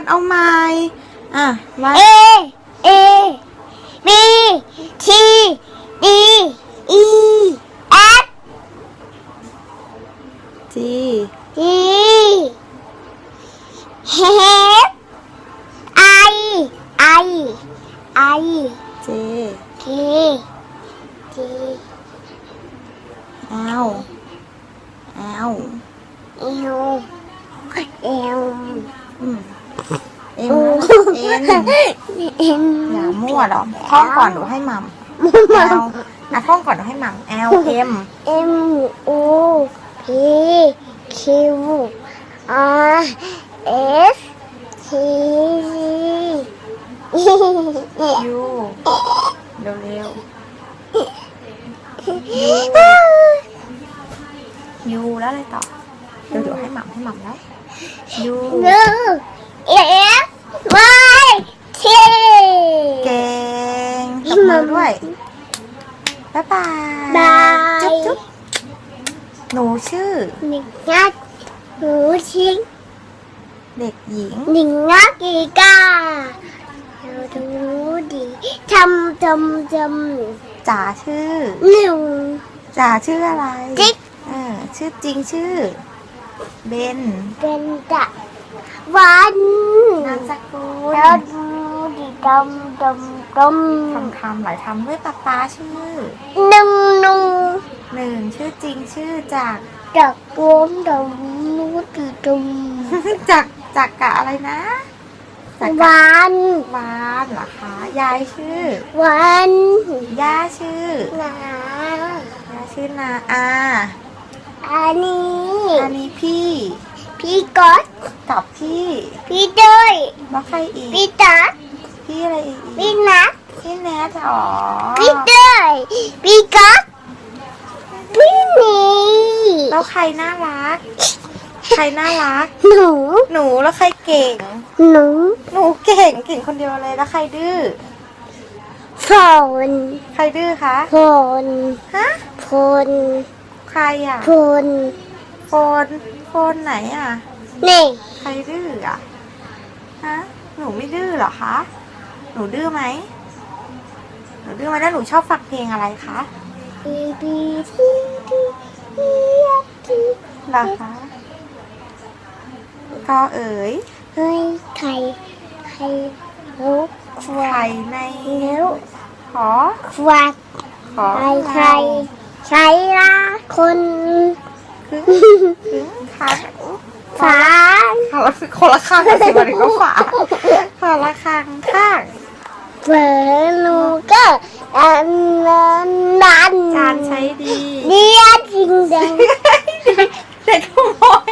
อนเอาใหม่อะวาด A A B T D E F G G H I I I J K K L L L L อืม M นะ N N อย่ามั่วหรอกท่องก่อนเดี๋ยวให้มัม L อะท่องก่อนเดี๋ยวให้มัม L M M O P Q R S T U เร็วเร็ว U แล้วอะไรต่อเดี๋ยวเดี๋ยวให้มัมให้มัมแล้ว U F Y T เก่งตบ มือด้วย บ๊ายบายบาย จุ๊บจุ๊บหนูชื่อ หนึ่งนัดหนูชิงเด็กหญิง หนึ่งนัดกีกาเราดูดีทำทำทจ๋าชื่อำหนึ่งจ๋าชื่ออะไรจิ๊กเออชื่อจริงชื่อ เบน เป็นตะวัน นามสกุลเรา ดูดีดำดำดทำคำหลายคำด้วยป๊าป๊าชื่อำหนึ่งหนึ่งหนึ่งชื่อจริงชื่อจากจากรวมดำนูดีดจากจากกะอะไรนะจากำกะวันวานเหรอคะยายชื่อวันย่าชื่อหนาย่าชื่อนาอาอันนี้อันนี้พี่ พี่ก๊อตกับพี่ พี่เต้ยแล้วใครอีกพี่ตัด พี่อะไรอีกพี่นัทพี่แนทอ๋อพี่เต้ยพี่ก๊อตพี่หนีแล้วใครน่ารัก ใครน่ารัก หนู หนูแล้วใครเก่ง หนู หนูเก่งเก่งคนเดียวเลยแล้วใครดื้อฝนใครดื้อคะฝนฮะฝนใครอะฝนโฟนโฟนไหนอะนี่ใครดื้ออะฮะหนูไม่ดื้อเหรอคะ หนูดื้อไหม หนูดื้อไหมแล้วหนูชอบฟังเพลงอะไรคะบีบีทีทีทีทีเหรอคะก็เอ๋ยเฮ้ยไข่ไข่ลูกควาไข่ยในแล้วขอควายขอไข่ไข่ใช้ละคนคึงคึงคันฝาค่ะแล้วคนละข้างกันสิมาถึงก็ฝาคนละข้างข้าง เปิดลูกก็อันนั้นนั้นจานใช้ดีเดียจริงจังเด็กขโมย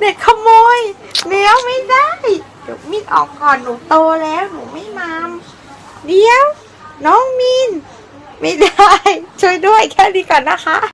เด็กขโมยเดี๋ยวไม่ได้เดี๋ยวมีดออกก่อนหนูโตแล้วหนูไม่มามเดี๋ยว น้องมีนไม่ได้ ช่วยด้วยแค่นี้ก่อนนะคะ